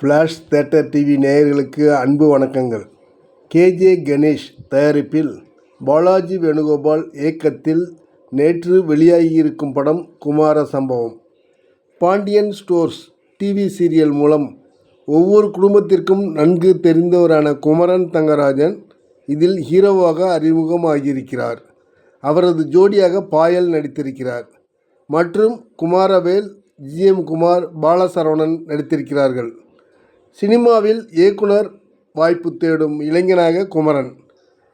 Flash theatre TV நேயர்களுக்கு அன்பு வணக்கங்கள். கேஜே கணேஷ் தயாரிப்பில் பாலாஜி வேணுகோபால் இயக்கத்தில் நேற்று வெளியாகியிருக்கும் படம் குமார சம்பவம். பாண்டியன் ஸ்டோர்ஸ் டிவி சீரியல் மூலம் ஒவ்வொரு குடும்பத்திற்கும் நன்கு தெரிந்தவரான குமரன் தங்கராஜன் இதில் ஹீரோவாக அறிமுகமாகியிருக்கிறார். அவரது ஜோடியாக பாயல் நடித்திருக்கிறார். மற்றும் குமாரவேல் ஜிஎம் குமார் பாலசரவணன் நடித்திருக்கிறார்கள். சினிமாவில் இயக்குனர் வாய்ப்பு தேடும் இளைஞனாக குமரன்.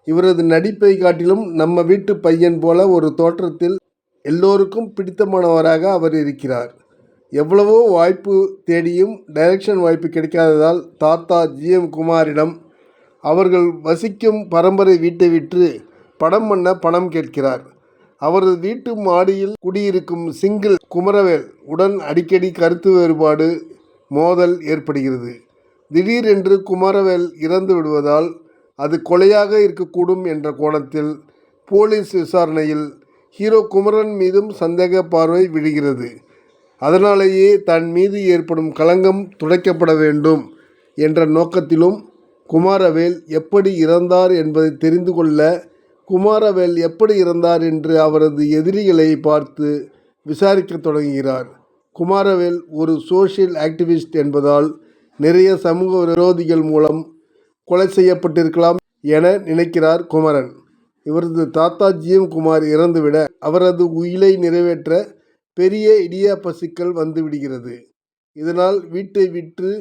இவரது நடிப்பை காட்டிலும் நம்ம வீட்டு பையன் போல ஒரு தோற்றத்தில் எல்லோருக்கும் பிடித்தமானவராக அவர் இருக்கிறார். எவ்வளவோ வாய்ப்பு தேடியும் டைரக்ஷன் வாய்ப்பு கிடைக்காததால் தாத்தா ஜிஎம் குமாரிடம் அவர்கள் வசிக்கும் பரம்பரை வீட்டை விற்று படம் பண்ண பணம் கேட்கிறார். அவரது வீட்டு மாடியில் குடியிருக்கும் சிங்கிள் குமரவேல் உடன் அடிக்கடி கருத்து வேறுபாடு மோதல் ஏற்படுகிறது. திடீரென்று குமரவேல் இறந்து விடுவதால் அது கொலையாக இருக்கக்கூடும் என்ற கோணத்தில் போலீஸ் விசாரணையில் ஹீரோ குமரன் மீதும் சந்தேக பார்வை விழுகிறது. அதனாலேயே தன் மீது ஏற்படும் களங்கம் துடைக்கப்பட வேண்டும் என்ற நோக்கத்திலும் குமாரவேல் எப்படி இறந்தார் என்பதை தெரிந்து கொள்ள குமாரவேல் எப்படி இறந்தார் என்று அவரது எதிரிகளை பார்த்து விசாரிக்கத் தொடங்குகிறார். குமாரவேல் ஒரு சோஷியல் ஆக்டிவிஸ்ட் என்பதால் நிறைய சமூக விரோதிகள் மூலம் கொலை செய்யப்பட்டிருக்கலாம் என நினைக்கிறார் குமரன். இவரது தாத்தா ஜிஎம் குமார் இறந்துவிட அவரது உயிலை நிறைவேற்ற பெரிய இடியாப்ப சிக்கல் வந்துவிடுகிறது. இதனால் வீட்டை விற்று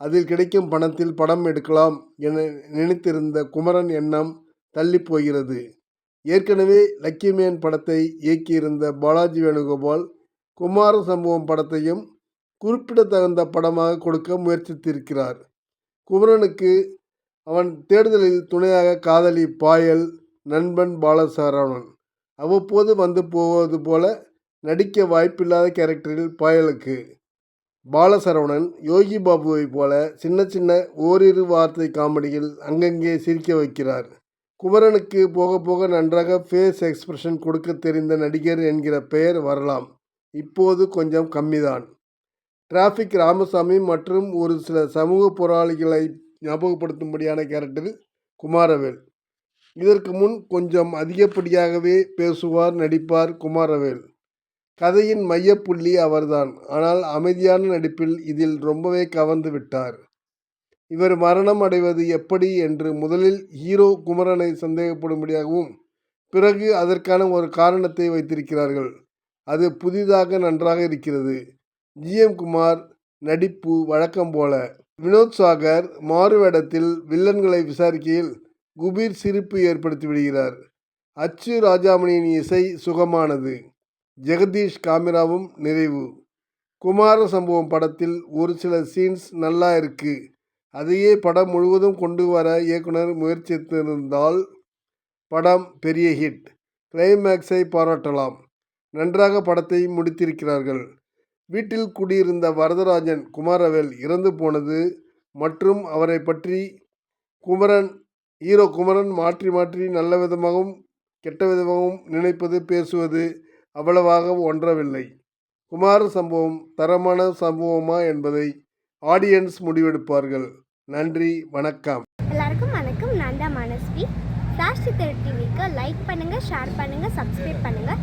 அதில் கிடைக்கும் பணத்தில் படம் எடுக்கலாம் என நினைத்திருந்த குமரன் எண்ணம் தள்ளி போகிறது ஏற்கனவே லக்கிமேன் படத்தை இயக்கியிருந்த பாலாஜி வேணுகோபால் குமார சம்பவம் படத்தையும் குறிப்பிடத்தகுந்த படமாக கொடுக்க முயற்சித்திருக்கிறார். குமரனுக்கு அவன் தேடுதலில் துணையாக காதலி பாயல் நண்பன் பாலசரவணன் அவ்வப்போது வந்து போவது போல நடிக்க வாய்ப்பில்லாத கேரக்டரில் பாயலுக்கு. பாலசரவணன் யோகி பாபுவைப் போல சின்ன சின்ன ஓரிரு வார்த்தை காமெடியில் அங்கங்கே சிரிக்க வைக்கிறார். குமரனுக்கு போக போக நன்றாக ஃபேஸ் எக்ஸ்பிரஷன் கொடுக்க தெரிந்த நடிகர் என்கிற பெயர் வரலாம். இப்போது கொஞ்சம் கம்மிதான். டிராஃபிக் ராமசாமி மற்றும் ஒரு சில சமூக போராளிகளை ஞாபகப்படுத்தும்படியான கேரக்டர் குமாரவேல். இதற்கு முன் கொஞ்சம் அதிகப்படியாகவே பேசுவார் நடிப்பார் குமாரவேல். கதையின் மையப்புள்ளி அவர்தான். ஆனால் அமைதியான நடிப்பில் இதில் ரொம்பவே கவர்ந்து விட்டார். இவர் மரணம் அடைவது எப்படி என்று முதலில் ஹீரோ குமரனை சந்தேகப்படும்படியாகவும் பிறகு அதற்கான ஒரு காரணத்தை வைத்திருக்கிறார்கள். அது புதிதாக நன்றாக இருக்கிறது. ஜிஎம் குமார் நடிப்பு வழக்கம் போல. வினோத் சாகர் மாறுவேடத்தில் வில்லன்களை விசாரிக்கையில் குபீர் சிரிப்பு ஏற்படுத்தி விடுகிறார். அச்சு ராஜாமணியின் இசை சுகமானது. ஜெகதீஷ் காமிராவும் நிறைவு. குமார சம்பவம் படத்தில் ஒரு சில சீன்ஸ் நல்லா இருக்கு. அதையே படம் முழுவதும் கொண்டு வர இயக்குனர் முயற்சித்திருந்தால் படம் பெரிய ஹிட் கிளைமேக்ஸை பாராட்டலாம். நன்றாக படத்தை முடித்திருக்கிறார்கள். வீட்டில் குடியிருந்த வரதராஜன் குமாரவேல் இறந்து போனது மற்றும் அவரை பற்றி குமரன் ஹீரோ குமரன் மாற்றி மாற்றி நல்ல விதமாகவும் கெட்ட விதமாகவும் நினைப்பது பேசுவது அவ்வளவாக ஒன்றவில்லை. குமார சம்பவம் தரமான சம்பவமா என்பதை ஆடியன்ஸ் முடிவெடுப்பார்கள். நன்றி வணக்கம். எல்லாருக்கும் வணக்கம். நான் தான் மனஸ்வி. சாஷ்டி திரு டிவிக்கு லைக் பண்ணுங்கள் ஷேர் பண்ணுங்கள் சப்ஸ்கிரைப் பண்ணுங்கள்